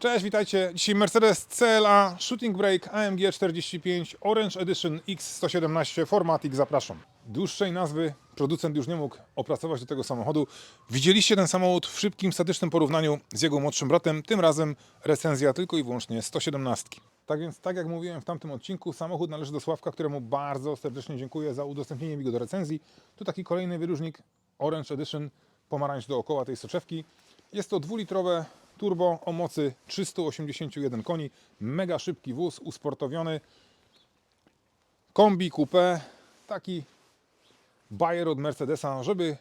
Cześć, witajcie. Dzisiaj Mercedes CLA Shooting Brake AMG 45 Orange Edition X117 Formatic. Zapraszam. Dłuższej nazwy producent już nie mógł opracować do tego samochodu. Widzieliście ten samochód w szybkim, statycznym porównaniu z jego młodszym bratem. Tym razem recenzja tylko i wyłącznie 117. Tak więc, tak jak mówiłem w tamtym odcinku, samochód należy do Sławka, któremu bardzo serdecznie dziękuję za udostępnienie mi go do recenzji. Tu taki kolejny wyróżnik Orange Edition pomarańcz dookoła tej soczewki. Jest to dwulitrowe turbo o mocy 381 koni, mega szybki wóz, usportowiony, kombi coupé, taki bajer od Mercedesa, żeby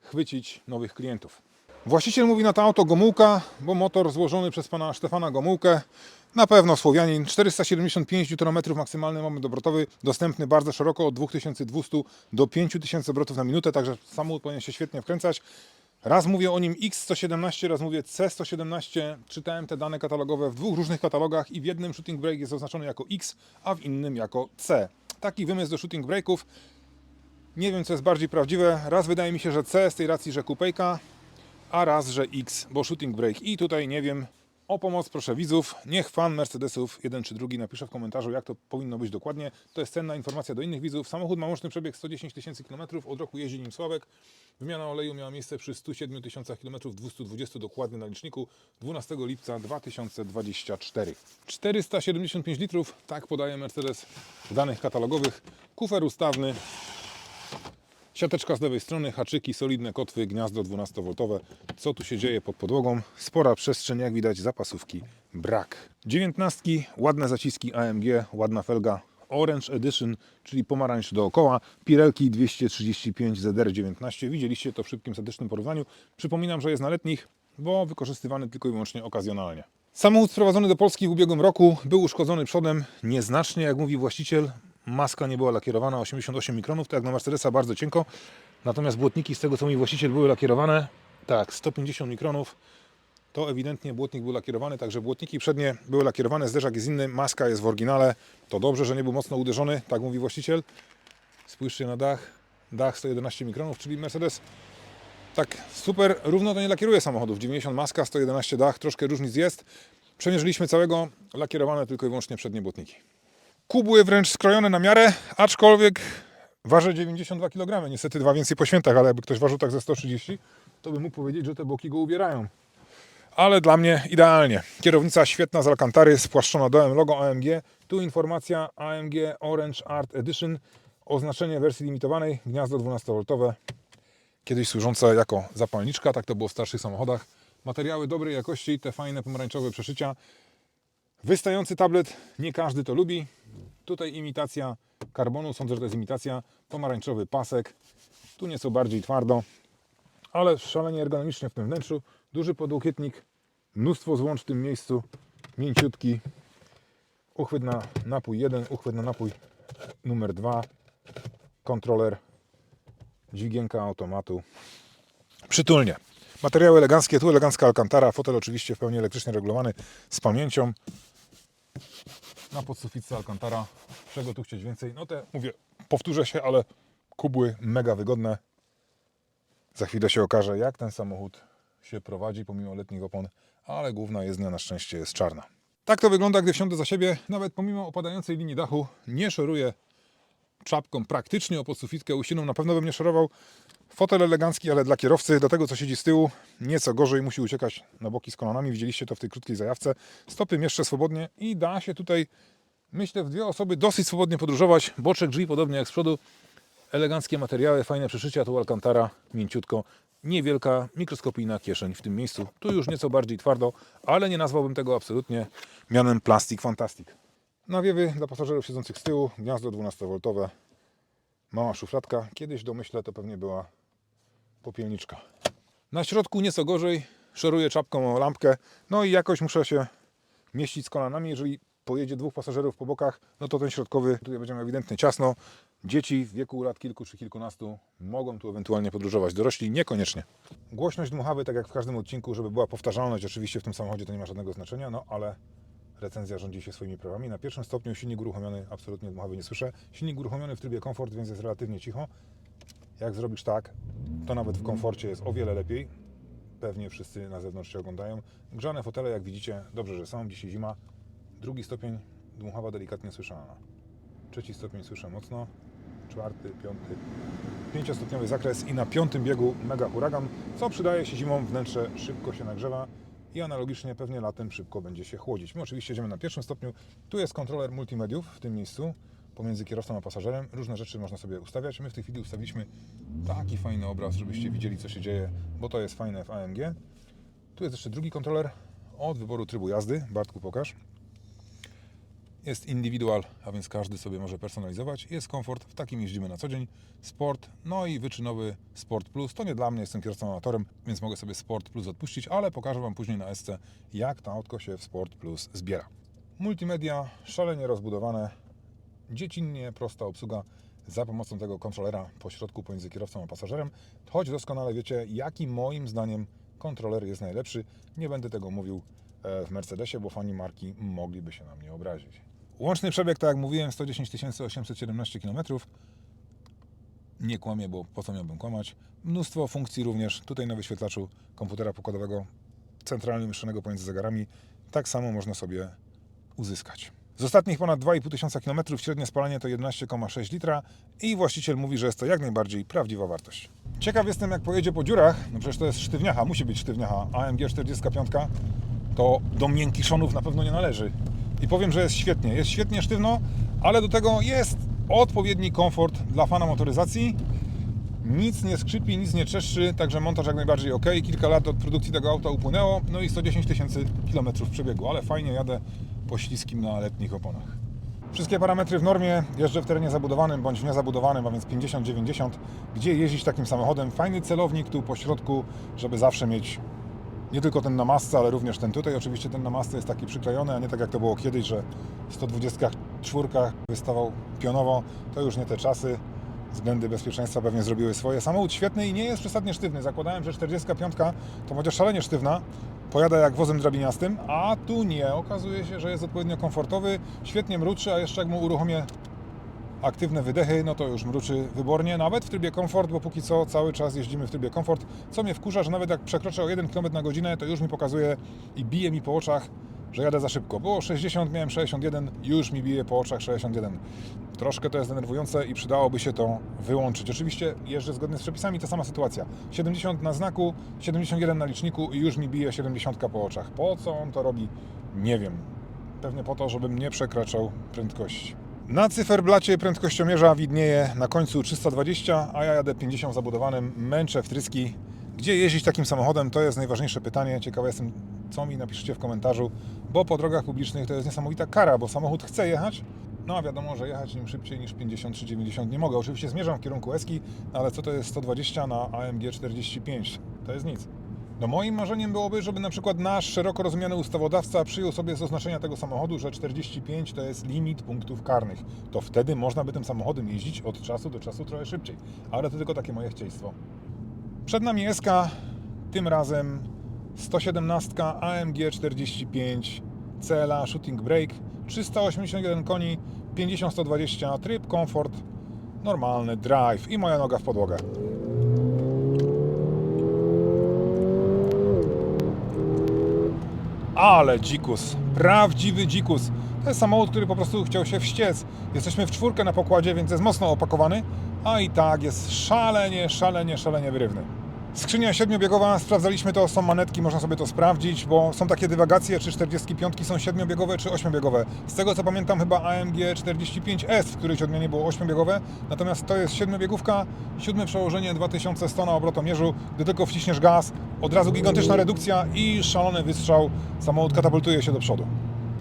chwycić nowych klientów. Właściciel mówi na to auto Gomułka, bo motor złożony przez pana Stefana Gomułkę, na pewno Słowianin, 475 Nm maksymalny moment obrotowy, dostępny bardzo szeroko od 2200 do 5000 obrotów na minutę, także samochód powinien się świetnie wkręcać. Raz mówię o nim X117, raz mówię C117. Czytałem te dane katalogowe w dwóch różnych katalogach i w jednym shooting brake jest oznaczony jako X, a w innym jako C. Taki wymysł do shooting brake'ów. Nie wiem, co jest bardziej prawdziwe. Raz wydaje mi się, że C z tej racji, że kupejka, a raz, że X, bo shooting brake. I tutaj nie wiem. O pomoc proszę widzów. Niech fan Mercedesów, jeden czy drugi, napisze w komentarzu, jak to powinno być dokładnie. To jest cenna informacja do innych widzów. Samochód ma łączny przebieg 110 tysięcy km. Od roku jeździ nim Sławek. Wymiana oleju miała miejsce przy 107 tysiącach km, 220 dokładnie na liczniku 12 lipca 2024. 475 litrów, tak podaje Mercedes w danych katalogowych. Kufer ustawny, Siateczka z lewej strony, haczyki, solidne kotwy, gniazdo 12V. Co tu się dzieje pod podłogą? Spora przestrzeń, jak widać, zapasówki brak. 19, ładne zaciski AMG, ładna felga Orange Edition, czyli pomarańcz dookoła. Pirelki 235 ZR19. Widzieliście to w szybkim, statycznym porównaniu. Przypominam, że jest na letnich, bo wykorzystywany tylko i wyłącznie okazjonalnie. Samochód sprowadzony do Polski w ubiegłym roku był uszkodzony przodem nieznacznie, jak mówi właściciel. Maska nie była lakierowana 88 mikronów, tak jak na Mercedesa bardzo cienko. Natomiast błotniki, z tego co mówi właściciel, były lakierowane tak, 150 mikronów. To ewidentnie błotnik był lakierowany, także błotniki przednie były lakierowane, zderzak jest inny, maska jest w oryginale. To dobrze, że nie był mocno uderzony, tak mówi właściciel. Spójrzcie na dach, dach 111 mikronów, czyli Mercedes tak super równo to nie lakieruje samochodów. 90 maska, 111 dach, troszkę różnic jest. Przemierzyliśmy całego, lakierowane tylko i wyłącznie przednie błotniki. Kubły wręcz skrojone na miarę, aczkolwiek waży 92 kg. Niestety dwa więcej po świętach, ale jakby ktoś ważył tak ze 130, to bym mógł powiedzieć, że te boki go ubierają. Ale dla mnie idealnie. Kierownica świetna z Alcantary, spłaszczona dołem logo AMG. Tu informacja AMG Orange Art Edition, oznaczenie wersji limitowanej, gniazdo 12V, kiedyś służące jako zapalniczka, tak to było w starszych samochodach. Materiały dobrej jakości, te fajne pomarańczowe przeszycia. Wystający tablet, nie każdy to lubi. Tutaj imitacja karbonu, sądzę, że to jest imitacja. Pomarańczowy pasek, tu nieco bardziej twardo, ale szalenie ergonomicznie w tym wnętrzu. Duży podłokietnik, mnóstwo złącz w tym miejscu, mięciutki. Uchwyt na napój 1, uchwyt na napój numer 2, kontroler, dźwigienka automatu. Przytulnie. Materiały eleganckie, tu elegancka Alcantara, fotel oczywiście w pełni elektrycznie regulowany z pamięcią. Na podsufitce Alcantara, czego tu chcieć więcej? No te, mówię, powtórzę się, ale kubły mega wygodne. Za chwilę się okaże, jak ten samochód się prowadzi pomimo letnich opon, ale główna jezdnia na szczęście jest czarna. Tak to wygląda, gdy wsiądę za siebie. Nawet pomimo opadającej linii dachu nie szoruję czapką praktycznie o podsufitkę usiną. Na pewno bym nie szorował. Fotel elegancki, ale dla kierowcy, dla tego co siedzi z tyłu, nieco gorzej musi uciekać na boki z kolanami. Widzieliście to w tej krótkiej zajawce. Stopy mieszczę swobodnie i da się tutaj, myślę, w dwie osoby dosyć swobodnie podróżować. Boczek drzwi, podobnie jak z przodu. Eleganckie materiały, fajne przeszycia, tu Alcantara, mięciutko. Niewielka, mikroskopijna kieszeń w tym miejscu. Tu już nieco bardziej twardo, ale nie nazwałbym tego absolutnie mianem plastik fantastic. Nawiewy dla pasażerów siedzących z tyłu, gniazdo 12V, mała szufladka. Kiedyś domyślę to pewnie była popielniczka. Na środku nieco gorzej, szoruję czapką o lampkę, no i jakoś muszę się mieścić z kolanami. Jeżeli pojedzie dwóch pasażerów po bokach, no to ten środkowy, tutaj będzie miał ewidentnie ciasno. Dzieci w wieku lat kilku czy kilkunastu mogą tu ewentualnie podróżować, dorośli niekoniecznie. Głośność dmuchawy, tak jak w każdym odcinku, żeby była powtarzalność, oczywiście w tym samochodzie to nie ma żadnego znaczenia, no ale recenzja rządzi się swoimi prawami. Na pierwszym stopniu silnik uruchomiony, absolutnie dmuchawy nie słyszę. Silnik uruchomiony w trybie komfort, więc jest relatywnie cicho. Jak zrobisz tak, to nawet w komforcie jest o wiele lepiej. pewnie wszyscy na zewnątrz się oglądają. Grzane fotele, jak widzicie, dobrze, że są. Dzisiaj zima. Drugi stopień dmuchawa delikatnie słyszalna. Trzeci stopień słyszę mocno. Czwarty, piąty. Pięciostopniowy zakres i na piątym biegu mega huragan, co przydaje się zimą. Wnętrze szybko się nagrzewa i analogicznie pewnie latem szybko będzie się chłodzić. My oczywiście jedziemy na pierwszym stopniu. Tu jest kontroler multimediów w tym miejscu pomiędzy kierowcą a pasażerem. Różne rzeczy można sobie ustawiać. My w tej chwili ustawiliśmy taki fajny obraz, żebyście widzieli, co się dzieje, bo to jest fajne w AMG. Tu jest jeszcze drugi kontroler od wyboru trybu jazdy. Bartku, pokaż. Jest indywidual, a więc każdy sobie może personalizować. Jest komfort, w takim jeździmy na co dzień. Sport, no i wyczynowy Sport Plus. To nie dla mnie, jestem kierowcą amatorem, więc mogę sobie Sport Plus odpuścić, ale pokażę Wam później na SC, jak to autko się w Sport Plus zbiera. Multimedia szalenie rozbudowane, dziecinnie prosta obsługa za pomocą tego kontrolera po środku pomiędzy kierowcą a pasażerem, choć doskonale wiecie, jaki moim zdaniem kontroler jest najlepszy. Nie będę tego mówił e, w Mercedesie, bo fani marki mogliby się na mnie obrazić. Łączny przebieg, tak jak mówiłem, 110 817 km. Nie kłamię, bo po co miałbym kłamać. Mnóstwo funkcji również tutaj na wyświetlaczu komputera pokładowego, centralnie umieszczonego pomiędzy zegarami. Tak samo można sobie uzyskać. Z ostatnich ponad 2,5 tysiąca kilometrów średnie spalanie to 11,6 litra i właściciel mówi, że jest to jak najbardziej prawdziwa wartość. Ciekaw jestem jak pojedzie po dziurach, no przecież to jest sztywniacha, musi być sztywniacha. AMG 45 to do miękiszonów na pewno nie należy. I powiem, że jest świetnie, jest świetnie sztywno, ale do tego jest odpowiedni komfort dla fana motoryzacji. Nic nie skrzypi, nic nie czeszczy, także montaż jak najbardziej ok. Kilka lat od produkcji tego auta upłynęło, no i 110 tysięcy kilometrów przebiegu, ale fajnie jadę po śliskim na letnich oponach. Wszystkie parametry w normie, jeżdżę w terenie zabudowanym bądź niezabudowanym, a więc 50-90, gdzie jeździć takim samochodem. Fajny celownik tu po środku, żeby zawsze mieć nie tylko ten na masce, ale również ten tutaj. Oczywiście ten na masce jest taki przyklejony, a nie tak jak to było kiedyś, że w 124 wystawał pionowo. To już nie te czasy. Względy bezpieczeństwa pewnie zrobiły swoje. Samochód świetny i nie jest przesadnie sztywny. Zakładałem, że 45 to chociaż szalenie sztywna. Pojada jak wozem drabiniastym, a tu nie. Okazuje się, że jest odpowiednio komfortowy, świetnie mruczy, a jeszcze jak mu uruchomię aktywne wydechy, no to już mruczy wybornie, nawet w trybie komfort, bo póki co cały czas jeździmy w trybie komfort, co mnie wkurza, że nawet jak przekroczę o 1 km na godzinę, to już mi pokazuje i bije mi po oczach, że jadę za szybko. Było 60, miałem 61, już mi bije po oczach 61. Troszkę to jest denerwujące i przydałoby się to wyłączyć. Oczywiście jeżdżę zgodnie z przepisami, ta sama sytuacja. 70 na znaku, 71 na liczniku i już mi bije 70 po oczach. Po co on to robi? Nie wiem. Pewnie po to, żebym nie przekraczał prędkości. Na cyferblacie prędkościomierza widnieje na końcu 320, a ja jadę 50 zabudowanym, męczę wtryski. Gdzie jeździć takim samochodem? To jest najważniejsze pytanie. Ciekawy jestem, co mi napiszecie w komentarzu, bo po drogach publicznych to jest niesamowita kara, bo samochód chce jechać, no a wiadomo, że jechać nim szybciej niż 50 czy 90 nie mogę. Oczywiście zmierzam w kierunku Eski, ale co to jest 120 na AMG 45? To jest nic. No moim marzeniem byłoby, żeby na przykład nasz szeroko rozumiany ustawodawca przyjął sobie z oznaczenia tego samochodu, że 45 to jest limit punktów karnych. To wtedy można by tym samochodem jeździć od czasu do czasu trochę szybciej. Ale to tylko takie moje chcieństwo. Przed nami SK, tym razem 117 AMG 45 CLA Shooting Brake, 381 koni, 50-120, tryb komfort, normalny drive i moja noga w podłogę. Ale dzikus, prawdziwy dzikus. To jest samochód, który po prostu chciał się wściec. Jesteśmy w czwórkę na pokładzie, więc jest mocno opakowany, a i tak jest szalenie, szalenie, szalenie wyrywny. Skrzynia siedmiobiegowa, sprawdzaliśmy to, są manetki, można sobie to sprawdzić, bo są takie dywagacje, czy 45 są siedmiobiegowe, czy ośmiobiegowe. Z tego co pamiętam, chyba AMG 45S w którejś odmianie było ośmiobiegowe, natomiast to jest siedmiobiegówka, siódme przełożenie 2100 na obrotomierzu, gdy tylko wciśniesz gaz, od razu gigantyczna redukcja i szalony wystrzał, samochód katapultuje się do przodu.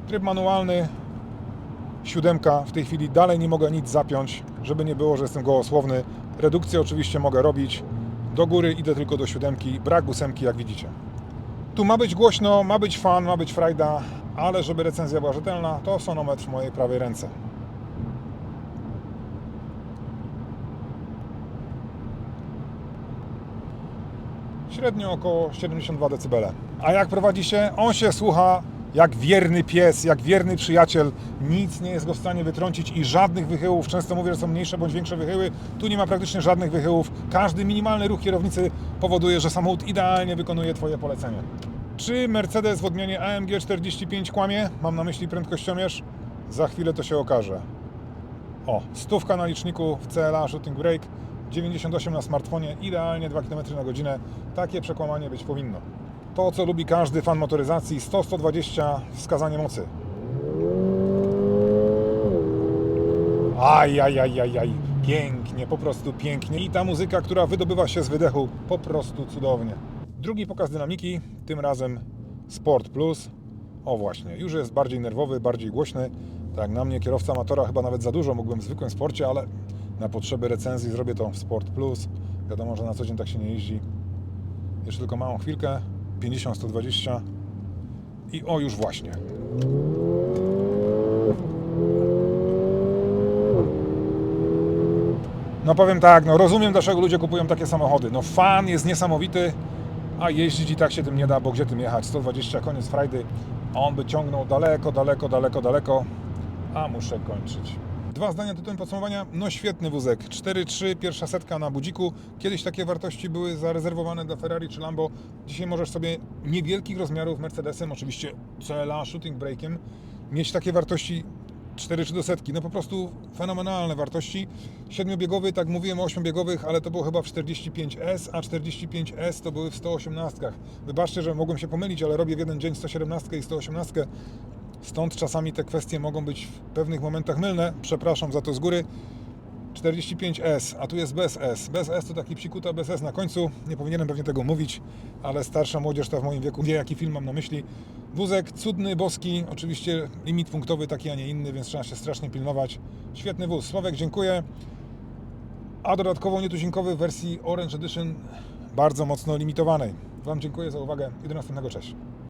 Tryb manualny, siódemka, w tej chwili dalej nie mogę nic zapiąć, żeby nie było, że jestem gołosłowny. Redukcję oczywiście mogę robić, do góry idę tylko do siódemki, brak ósemki jak widzicie. Tu ma być głośno, ma być fan, ma być frajda, ale żeby recenzja była rzetelna, to sonometr w mojej prawej ręce. Średnio około 72 dB. A jak prowadzi się? On się słucha jak wierny pies, jak wierny przyjaciel. Nic nie jest go w stanie wytrącić i żadnych wychyłów. Często mówię, że są mniejsze bądź większe wychyły. Tu nie ma praktycznie żadnych wychyłów. Każdy minimalny ruch kierownicy powoduje, że samochód idealnie wykonuje Twoje polecenie. Czy Mercedes w odmianie AMG 45 kłamie? Mam na myśli prędkościomierz. Za chwilę to się okaże. O, stówka na liczniku w CLA Shooting Brake, 98 na smartfonie, idealnie 2 km na godzinę. Takie przekłamanie być powinno. To, co lubi każdy fan motoryzacji, 100-120 wskazanie mocy. Aj, aj, aj, aj, aj. Pięknie, po prostu pięknie. I ta muzyka, która wydobywa się z wydechu, po prostu cudownie. Drugi pokaz dynamiki, tym razem Sport Plus. O właśnie, już jest bardziej nerwowy, bardziej głośny. Tak, na mnie kierowca amatora chyba nawet za dużo, mógłbym w zwykłym sporcie, ale na potrzeby recenzji zrobię to w Sport Plus. Wiadomo, że na co dzień tak się nie jeździ. Jeszcze tylko małą chwilkę. 50-120 i o już właśnie. No powiem tak, no rozumiem dlaczego ludzie kupują takie samochody. No fan jest niesamowity, a jeździć i tak się tym nie da, bo gdzie tym jechać? 120 koniec a on by ciągnął daleko, daleko, daleko, daleko, a muszę kończyć. Dwa zdania tytułem podsumowania. No świetny wózek. 4.3, pierwsza setka na budziku. Kiedyś takie wartości były zarezerwowane dla Ferrari czy Lambo. Dzisiaj możesz sobie niewielkich rozmiarów Mercedesem, oczywiście CLA shooting brake'iem, mieć takie wartości 4 czy do setki. No po prostu fenomenalne wartości. Siedmiobiegowy, tak mówiłem o 8-biegowych, ale to było chyba w 45S, a 45S to były w 118. Wybaczcie, że mogłem się pomylić, ale robię w jeden dzień 117 i 118. Stąd czasami te kwestie mogą być w pewnych momentach mylne. Przepraszam za to z góry. 45S, a tu jest bez S. Bez S to taki psikuta bez S na końcu. Nie powinienem pewnie tego mówić, ale starsza młodzież ta w moim wieku wie, jaki film mam na myśli. Wózek cudny, boski, oczywiście limit punktowy taki, a nie inny, więc trzeba się strasznie pilnować. Świetny wóz. Sławek, dziękuję. A dodatkowo nietuzinkowy w wersji Orange Edition bardzo mocno limitowanej. Wam dziękuję za uwagę i do następnego. Cześć.